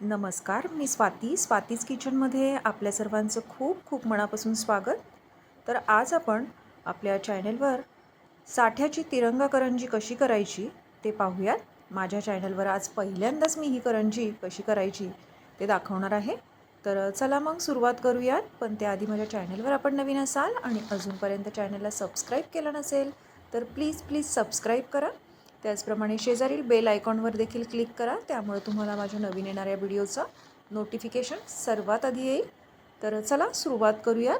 नमस्कार मी स्वाती. स्वातीज किचनमध्ये आपल्या सर्वांचं खूप खूप मनापासून स्वागत. तर आज आपण आपल्या चॅनलवर साठ्याची तिरंगा करंजी कशी करायची ते पाहूयात. माझ्या चॅनलवर आज पहिल्यांदाच मी ही करंजी कशी करायची ते दाखवणार आहे. तर चला मग सुरुवात करूयात. पण त्याआधी माझ्या चॅनलवर आपण नवीन असाल आणि अजूनपर्यंत चॅनलला सबस्क्राईब केलं नसेल तर प्लीज प्लीज सबस्क्राईब करा. त्याचप्रमाणे शेजारील बेल आयकॉनवर देखील क्लिक करा. त्यामुळे तुम्हाला माझ्या नवीन येणाऱ्या व्हिडिओचं नोटिफिकेशन सर्वात आधी येईल. तर चला सुरुवात करूयात.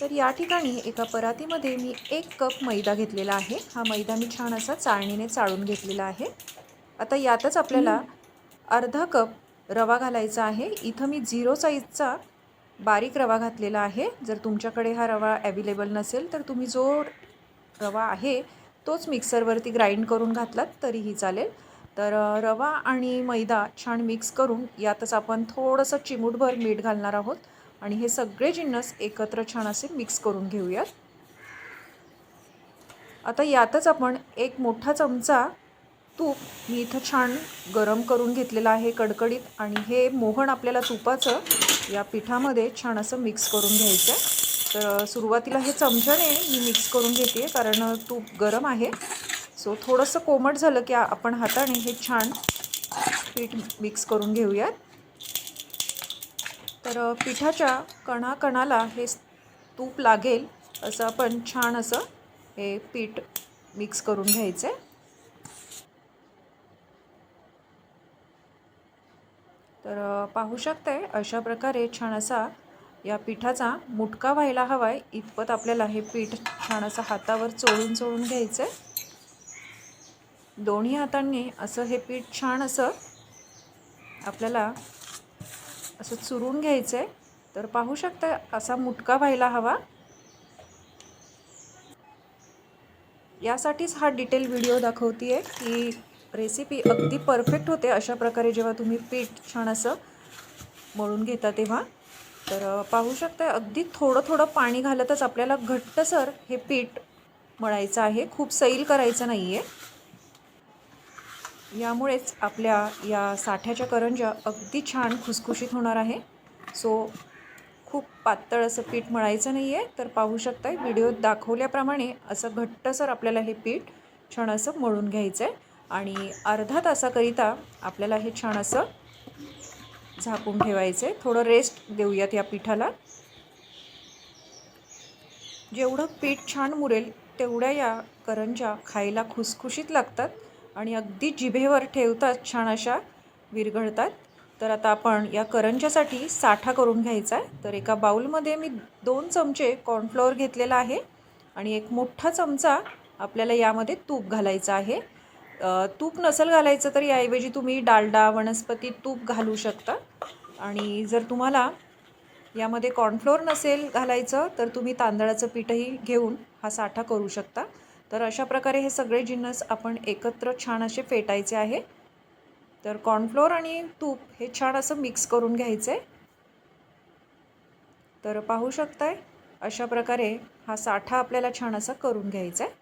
तर या ठिकाणी एका परातीमध्ये मी एक कप मैदा घेतलेला आहे. हा मैदा मी छान असा चाळणीने चाळून घेतलेला आहे. आता यातच आपल्याला अर्धा कप रवा घालायचा आहे. इथं मी झिरो साईजचा बारीक रवा घातलेला आहे. जर तुमच्याकडे हा रवा ॲवेलेबल नसेल तर तुम्ही जो रवा आहे तोच मिक्सरवरती ग्राइंड करून घातलात तरीही चालेल. तर रवा आणि मैदा छान मिक्स करून यातच आपण थोडंसं चिमूटभर मीठ घालणार आहोत आणि हे सगळे जिन्नस एकत्र छान असे मिक्स करून घेऊयात. आता यातच आपण एक मोठा चमचा तूप मी इथं छान गरम करून घेतलेलं आहे कडकडीत आणि हे मोहन आपल्याला तुपाचं या पिठामध्ये छान असं मिक्स करून घ्यायचं आहे तर सुरुवातीला हे चमच्याने मी मिक्स करून घेते कारण तूप गरम आहे. सो थोडंसं कोमट झालं की आपण हाताने हे छान पीठ मिक्स करून घेऊयात. तर पिठाच्या कणाकणाला हे तूप लागेल असं आपण छान असं हे पीठ मिक्स करून घ्यायचं. आहे तर पाहू शकताय अशा प्रकारे छान असा या पिठाचा मुटका व्हायला हवा आहे इतपत आपल्याला हे पीठ छान असं हातावर चोळून चोळून घ्यायचं आहे दोन्ही हातांनी असं हे पीठ छान असं आपल्याला असं चुरून घ्यायचं आहे तर पाहू शकता असा मुटका व्हायला हवा. यासाठीच हा डिटेल व्हिडिओ दाखवते आहे की रेसिपी अगदी परफेक्ट होते अशा प्रकारे जेव्हा तुम्ही पीठ छान असं मळून घेता तेव्हा. तर पाहू शकता अगदी थोडं थोडं पाणी घालतच आपल्याला घट्टसर हे पीठ मळायचं आहे. खूप सैल करायचं नाही आहे यामुळेच आपल्या या साठ्याच्या करंज्या अगदी छान खुसखुशीत होणार आहे. सो खूप पातळ असं पीठ मळायचं नाही आहे तर पाहू शकताय व्हिडिओत दाखवल्याप्रमाणे असं घट्टसर आपल्याला हे पीठ छान असं मळून घ्यायचं आहे आणि अर्धा तासाकरिता आपल्याला हे छान असं झाकून ठेवायचं. आहे थोडं रेस्ट देऊयात या पिठाला. जेवढं पीठ छान मुरेल तेवढ्या या करंज्या खायला खुसखुशीत लागतात आणि अगदी जिभेवर ठेवतात छान अशा विरघळतात. तर आता आपण या करंज्यासाठी साठा करून घ्यायचा आहे. तर एका बाऊलमध्ये मी दोन चमचे कॉर्नफ्लॉवर घेतलेला आहे आणि एक मोठा चमचा आपल्याला यामध्ये तूप घालायचं आहे. तूप नसेल घालायचं तर याऐवजी तुम्ही डालडा वनस्पती तूप घालू शकता. आणि जर तुम्हाला यामध्ये कॉर्नफ्लोअर नसेल घालायचं तर तुम्ही तांदळाचं पीठही घेऊन हा साठा करू शकता. तर अशा प्रकारे हे सगळे जिन्नस आपण एकत्र छान असे फेटायचे आहे. तर कॉर्नफ्लोअर आणि तूप हे छान असं मिक्स करून घ्यायचं. आहे तर पाहू शकताय अशा प्रकारे हा साठा आपल्याला छान असा करून घ्यायचा आहे.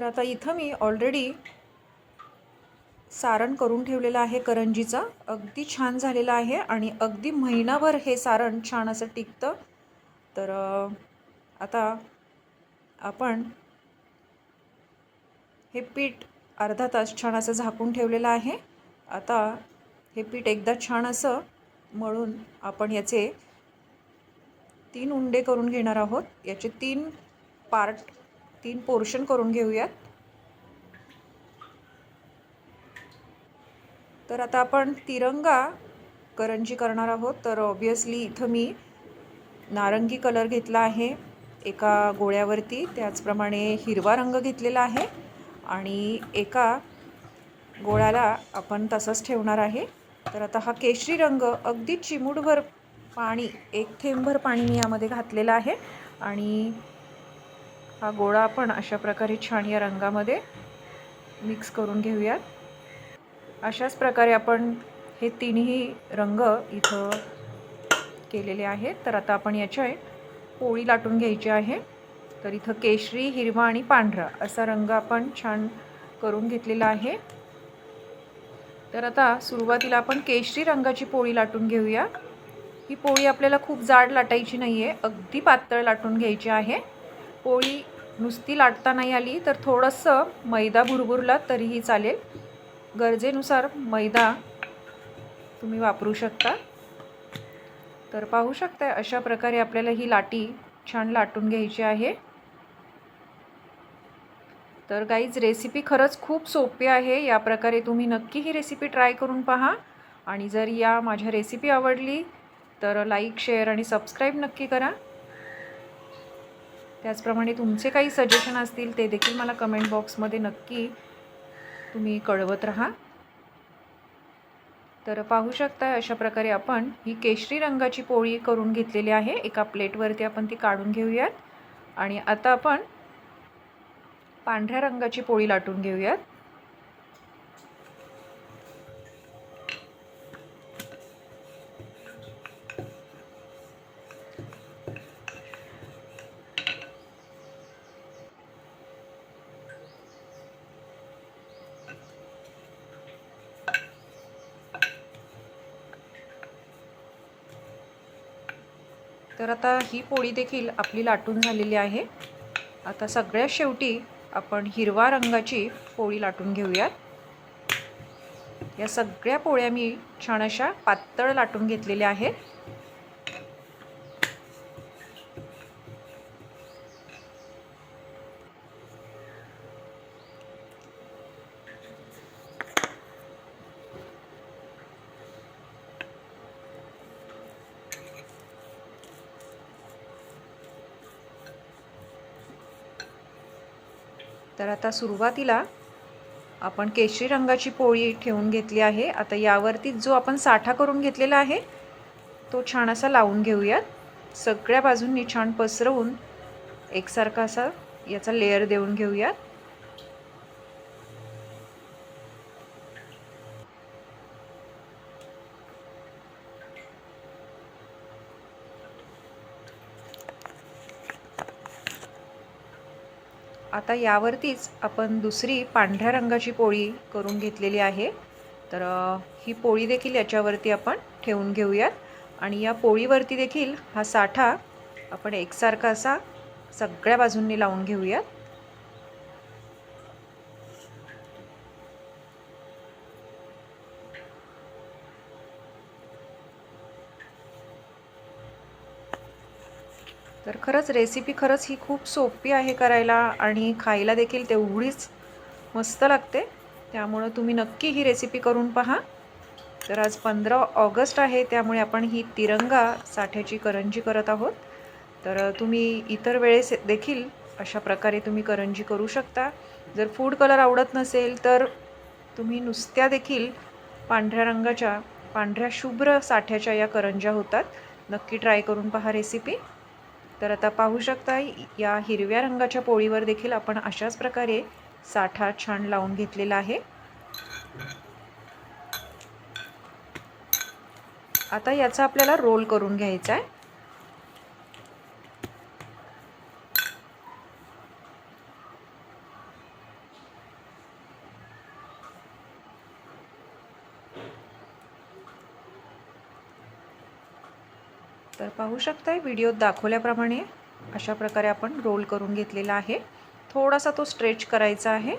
तर आता इथं मी ऑलरेडी सारण करून ठेवलेलं आहे करंजीचं. अगदी छान झालेलं आहे आणि अगदी महिनाभर हे सारण छान असं टिकतं. तर आता आपण हे पीठ अर्धा तास छान असं झाकून ठेवलेलं आहे. आता हे पीठ एकदा छान असं मळून आपण याचे तीन उंडे करून घेणार आहोत. याचे तीन पार्ट तीन पोर्शन करून घेऊयात. तर आता आपण तिरंगा करंजी करणार आहोत. तर ऑब्वियसली इथं मी नारंगी कलर घेतला आहे एका गोळ्यावरती. त्याचप्रमाणे हिरवा रंग घेतलेला आहे आणि एका गोळ्याला आपण तसंच ठेवणार आहे. तर आता हा केशरी रंग अगदी चिमूटभर पाणी एक थेंबभर पाणी मी यामध्ये घातलेलं आहे. आणि हा गोळा आपण अशा प्रकारे छान या रंगामध्ये मिक्स करून घेऊयात. अशाच प्रकारे आपण हे तिन्ही रंग इथं केलेले आहेत. तर आता आपण याच्या पोळी लाटून घ्यायची आहे. तर इथं केशरी हिरवा आणि पांढरा असा रंग आपण छान करून घेतलेला आहे. तर आता सुरुवातीला आपण केशरी रंगाची पोळी लाटून घेऊया. ही पोळी आपल्याला खूप जाड लाटायची नाही आहे अगदी पातळ लाटून घ्यायची आहे. पोळी नुसती लाटता नाही आली तर थोडंसं मैदा भुरभुरला तरीही चालेल. गरजेनुसार मैदा तुम्ही वापरू शकता. तर पाहू शकता अशा प्रकारे आपल्याला ही लाटी छान लाटून घ्यायची आहे. तर गाईज रेसिपी खरंच खूप सोपी आहे. या प्रकारे तुम्ही नक्की ही रेसिपी ट्राय करून पहा. आणि जर या माझ्या रेसिपी आवडली तर लाईक शेअर आणि सबस्क्राईब नक्की करा. त्याचप्रमाणे तुमचे काही सजेशन असतील ते देखील मला कमेंट बॉक्समध्ये नक्की तुम्ही कळवत राहा. तर पाहू शकता अशा प्रकारे आपण ही केशरी रंगाची पोळी करून घेतलेली आहे. एका प्लेटवरती आपण ती काढून घेऊयात. आणि आता आपण पांढऱ्या रंगाची पोळी लाटून घेऊयात. तर आता ही पोळी देखील आपली लाटून झालेली आहे. आता सगळ्यात शेवटी आपण हिरवा रंगाची पोळी लाटून घेऊयात. या सगळ्या पोळ्या मी छान अशा पातळ लाटून घेतलेल्या आहेत. तर आता सुरुवातीला आपण केशरी रंगाची पोळी ठेवून घेतली आहे. आता यावरती जो आपण साठा करून घेतलेला आहे तो छान असा लावून घेऊयात. सगळ्या बाजूंनी छान पसरवून एकसारखा असा याचा लेअर देऊन घेऊयात. आता यावरतीच आपण दुसरी पांढऱ्या रंगाची पोळी करून घेतलेली आहे. तर ही पोळी देखील याच्यावरती आपण ठेवून घेऊयात. आणि या पोळीवरती देखील हा साठा आपण एकसारखा असा सगळ्या बाजूंनी लावून घेऊयात. खरंच रेसिपी खरंच ही खूप सोपी आहे करायला आणि खायला देखील तेवढीच मस्त लागते. त्यामुळं तुम्ही नक्की ही रेसिपी करून पहा. तर आज पंधरा ऑगस्ट आहे त्यामुळे आपण ही तिरंगा साठ्याची करंजी करत आहोत. तर तुम्ही इतर वेळेस देखील अशा प्रकारे तुम्ही करंजी करू शकता. जर फूड कलर आवडत नसेल तर तुम्ही नुसत्या देखील पांढऱ्या रंगाच्या पांढऱ्या शुभ्र साठ्याच्या या करंज्या होतात. नक्की ट्राय करून पहा रेसिपी तर आता पाहू शकता या हिरव्या रंगाच्या पोळीवर देखील आपण अशाच प्रकारे साठा छान लावून घेतलेला आहे. आता याचा आपल्याला रोल करून घ्यायचा आहे. तर पाहू शकताय व्हिडिओत दाखवल्याप्रमाणे अशा प्रकारे आपण रोल करून घेतलेला आहे. थोडासा तो स्ट्रेच करायचा आहे.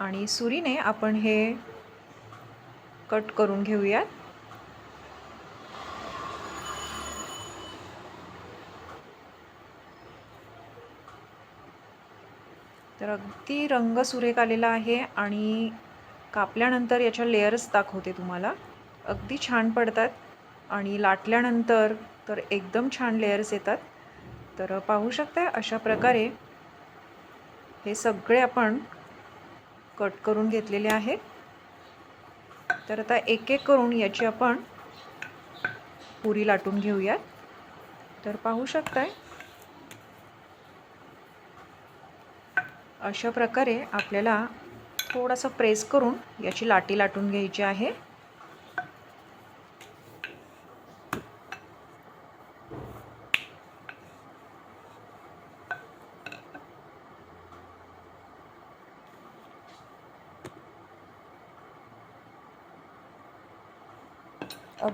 आणि सुरीने आपण हे कट करून घेऊयात. तर अगदी रंग सुरेख आलेला आहे आणि कापल्यानंतर याच्या लेअर्स दाखवते तुम्हाला. अगदी छान पडतात आणि लाटल्यानंतर तर एकदम छान लेअर्स येतात. तर पाहू शकता अशा प्रकारे हे सगळे आपण कट करून घेतलेले आहेत. तर आता एक एक करून याची आपण पुरी लाटून घेऊयात. तर पाहू शकताय अशा प्रकारे आपल्याला थोडासा प्रेस करून याची लाटी लाटून घ्यायची आहे.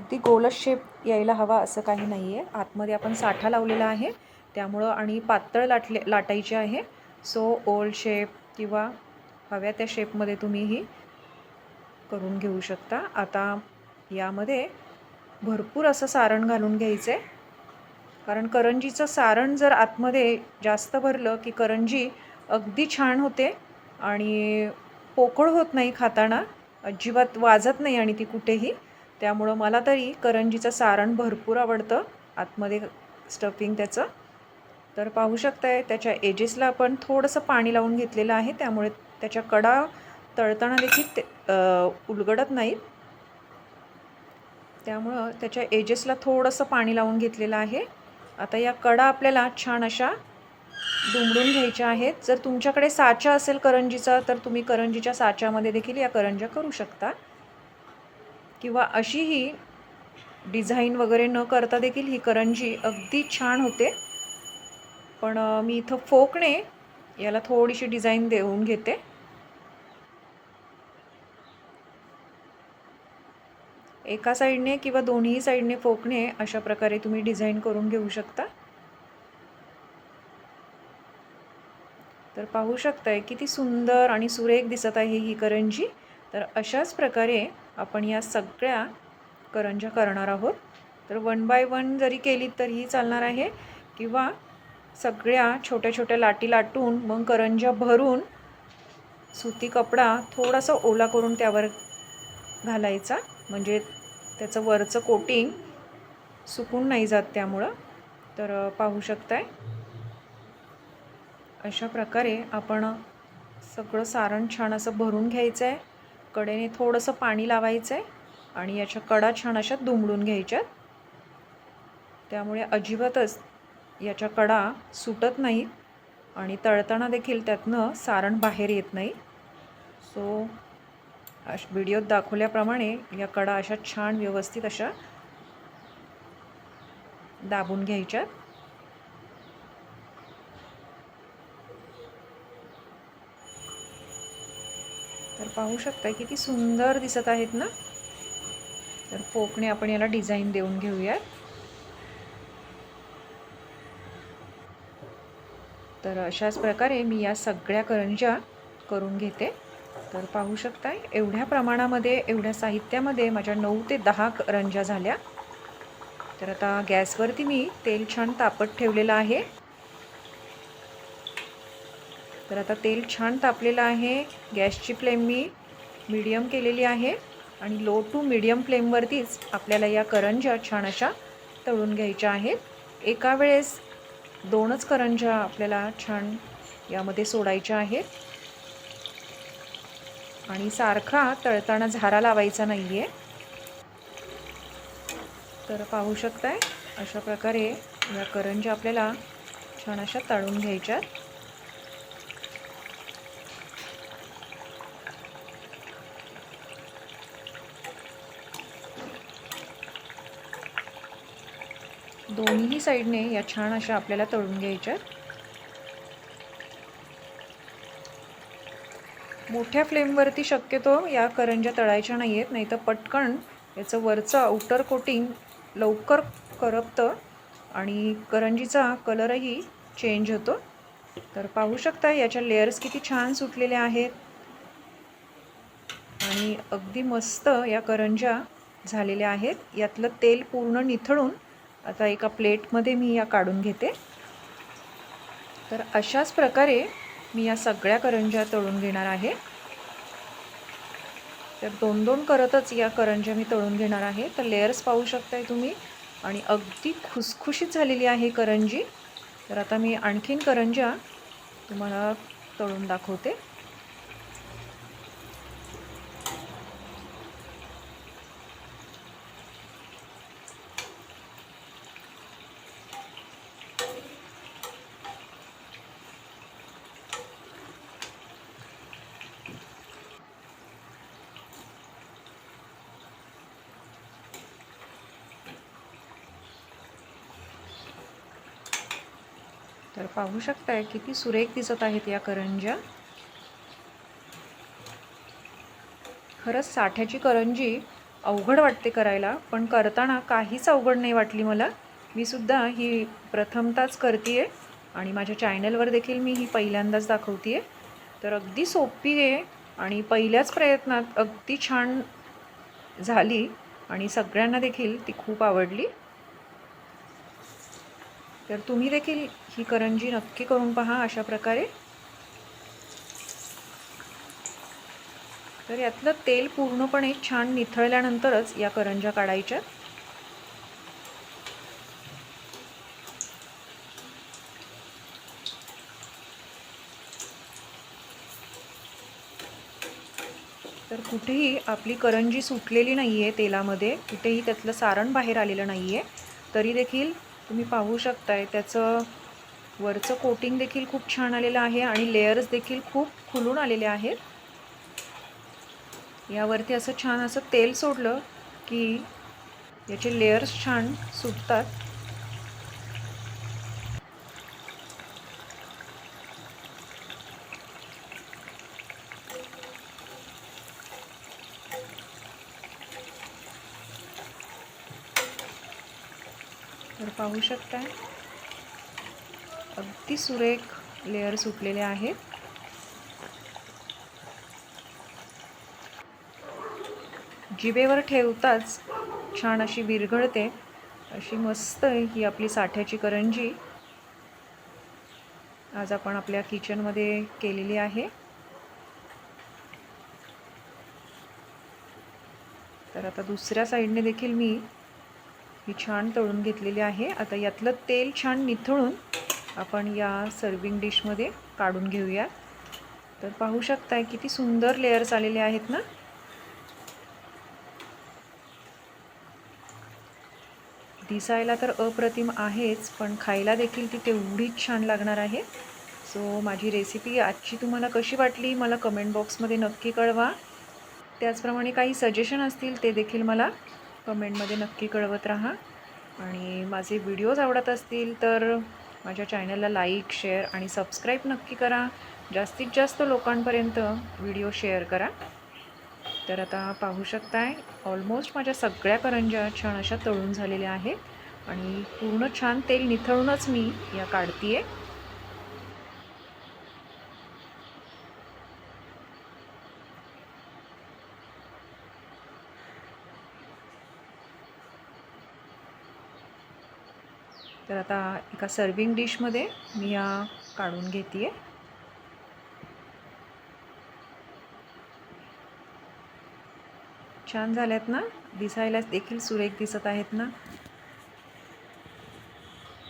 अगदी गोलच शेप यायला हवा असं काही नाही आहे आतमध्ये आपण साठा लावलेला आहे. त्यामुळं आणि पातळ लाटले लाटायचे आहे. सो ओल शेप किंवा हव्या त्या शेपमध्ये तुम्ही ही करून घेऊ शकता. आता यामध्ये भरपूर असं सारण घालून घ्यायचं आहे कारण करंजीचं सारण जर आतमध्ये जास्त भरलं की करंजी अगदी छान होते आणि पोकळ होत नाही खाताना. अजिबात वाजत नाही आणि ती कुठेही. त्यामुळं मला तरी करंजीचं सारण भरपूर आवडतं. आतमध्ये स्टफिंग त्याचं. तर पाहू शकताय त्याच्या एजेसला आपण थोडंसं पाणी लावून घेतलेलं आहे. त्यामुळे त्याच्या कडा तळताना देखील ते उलगडत नाहीत. त्यामुळं त्याच्या एजेसला थोडंसं पाणी लावून घेतलेलं आहे. आता या कडा आपल्याला छान अशा दुमडून घ्यायच्या आहेत. जर तुमच्याकडे साचा असेल करंजीचा तर तुम्ही करंजीच्या साच्यामध्ये देखील या करंज्या करू शकता. किंवा अशीही डिझाईन वगैरे न करता देखील ही करंजी अगदी छान होते. पण मी इथं फोकणे याला थोडीशी डिझाईन देऊन घेते. एका साईडने किंवा दोन्ही साईडने फोकणे अशा प्रकारे तुम्ही डिझाईन करून घेऊ शकता. तर पाहू शकताय किती सुंदर आणि सुरेख दिसत आहे ही करंजी. तर अशाच प्रकारे आपण या सगळ्या करंज्या करणार आहोत. तर वन बाय वन जरी केली तरीही चालणार आहे. किंवा सगळ्या छोट्या छोट्या लाटी लाटून मग करंज्या भरून सुती कपडा थोडासा ओला करून त्यावर घालायचा. म्हणजे त्याचं वरचं कोटिंग सुकून नाही जात त्यामुळं. तर पाहू शकताय. अशा प्रकारे आपण सगळं सारण छान असं भरून घ्यायचं आहे कडेने थोडंसं पाणी लावायचं आहे आणि याच्या कडा छान अशा दुमडून घ्यायच्यात. त्यामुळे अजिबातच याच्या कडा सुटत नाहीत आणि तळताना देखील त्यातनं सारण बाहेर येत नाही. सो अश व्हिडिओत दाखवल्याप्रमाणे या कडा अशा छान व्यवस्थित अशा दाबून घ्यायच्यात. पाहू शकता किती सुंदर दिसत आहेत ना? तर पोकणे आपण याला डिझाईन देऊन घेऊयात. तर अशाच प्रकारे मी या सगळ्या करंज्या करून घेते. तर पाहू शकताय एवढ्या प्रमाणामध्ये एवढ्या साहित्यामध्ये माझ्या नऊ ते दहा करंज्या झाल्या. तर आता गॅसवरती मी तेल छान तापत ठेवलेलं आहे. तर आता तेल छान तापलेलं आहे. गॅसची फ्लेम मी मीडियम केलेली आहे. आणि लो टू मीडियम फ्लेमवरतीच आपल्याला या करंज्या छान अशा तळून घ्यायच्या आहेत. एका वेळेस दोनच करंज्या आपल्याला छान यामध्ये सोडायच्या आहेत. आणि सारखा तळताना झारा लावायचा नाही आहे तर पाहू शकताय अशा प्रकारे या करंज्या आपल्याला छान अशा तळून घ्यायच्यात. दोन्ही साईडने या छान अशा आपल्याला तळून घ्यायच्यात मोठ्या फ्लेमवरती शक्यतो या करंज्या तळायच्या नाही आहेत नाही तर पटकन याचं वरचं आउटर कोटिंग लवकर करपतं आणि करंजीचा कलरही चेंज होतो. तर पाहू शकता याच्या लेअर्स किती छान सुटलेल्या आहेत. आणि अगदी मस्त या करंज्या झालेल्या आहेत. यातलं तेल पूर्ण निथळून आता एका प्लेटमध्ये मी या काढून घेते. तर अशाच प्रकारे मी या सगळ्या करंज्या तळून घेणार आहे. तर दोन दोन करतच या करंज्या मी तळून घेणार आहे. तर लेअर्स पाहू शकताय तुम्ही. आणि अगदी खुसखुशीत झालेली आहे करंजी. तर आता मी आणखीन करंज्या तुम्हाला तळून दाखवते. पाहू शकताय किती सुरेख दिसत आहेत या करंज्या. खरंच साठ्याची करंजी अवघड वाटते करायला पण करताना काहीच अवघड नाही वाटली मला. मी सुद्धा ही प्रथमताच करते आहे आणि माझ्या चॅनलवर देखील मी ही पहिल्यांदाच दाखवते आहे तर अगदी सोपी आहे आणि पहिल्याच प्रयत्नात अगदी छान झाली आणि सगळ्यांना देखील ती खूप आवडली. तर तुम्ही देखील ही करंजी नक्की करून पहा अशा प्रकारे. तर यातलं तेल पूर्णपणे छान निथळल्यानंतरच या करंजा काढायच्या. तर कुठेही आपली करंजी सुटलेली नाही आहे तेलामध्ये कुठेही त्यातलं सारण बाहेर आलेलं नाही आहे तरी देखील तुम्ही पाहू शकताय त्याचं वरचं कोटिंग देखील खूप छान आलेलं आहे आणि लेयर्स देखील खूप खुलून आलेले आहेत. यावरती असं छान असं तेल सोडलं की याचे लेयर्स छान सुटतात. तर पाहू शकताय. अगदी सुरेख लेअर सुटलेले आहेत. जिभेवर ठेवताच छान अशी विरघळते अशी मस्त ही आपली साठ्याची करंजी आज आपण आपल्या किचनमध्ये केलेली आहे. तर आता दुसऱ्या साईडने देखील मी ही छान तळून घेतलेली आहे. आता यातलं तेल छान निथळून आपण या सर्विंग डिशमध्ये काढून घेऊया. तर पाहू शकताय किती सुंदर लेयर्स आलेले आहेत ना? दिसायला तर अप्रतिम आहेच पण खायला देखील ती तेवढीच छान लागणार आहे. सो माझी रेसिपी आजची तुम्हाला कशी वाटली मला कमेंट बॉक्समध्ये नक्की कळवा. त्याचप्रमाणे काही सजेशन असतील ते देखील मला कमेंटमध्ये नक्की कळवत राहा. आणि माझे व्हिडिओज आवडत असतील तर माझ्या चॅनलला लाईक शेअर आणि सबस्क्राईब नक्की करा. जास्तीत जास्त लोकांपर्यंत व्हिडिओ शेअर करा. तर आता पाहू शकताय ऑलमोस्ट माझ्या सगळ्या करंज्या छान अशा तळून झालेल्या आहेत. आणि पूर्ण छान तेल निथळूनच मी या काढते आहे आता एका सर्विंग डिशमध्ये मी या काढून घेते आहे छान झाल्यात ना? दिसायला देखील सुरेख दिसत आहेत ना?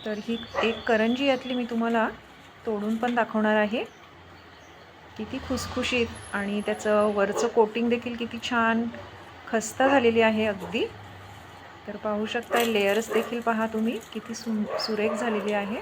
तर ही एक करंजी यातली मी तुम्हाला तोडून पण दाखवणार आहे. किती खुसखुशीत आणि त्याचं वरचं कोटिंग देखील किती छान खस्ता झालेली आहे अगदी. तर पाहू शकता लेयर्स देखील पहा तुम्ही किती सु सुरेख झालेली आहे.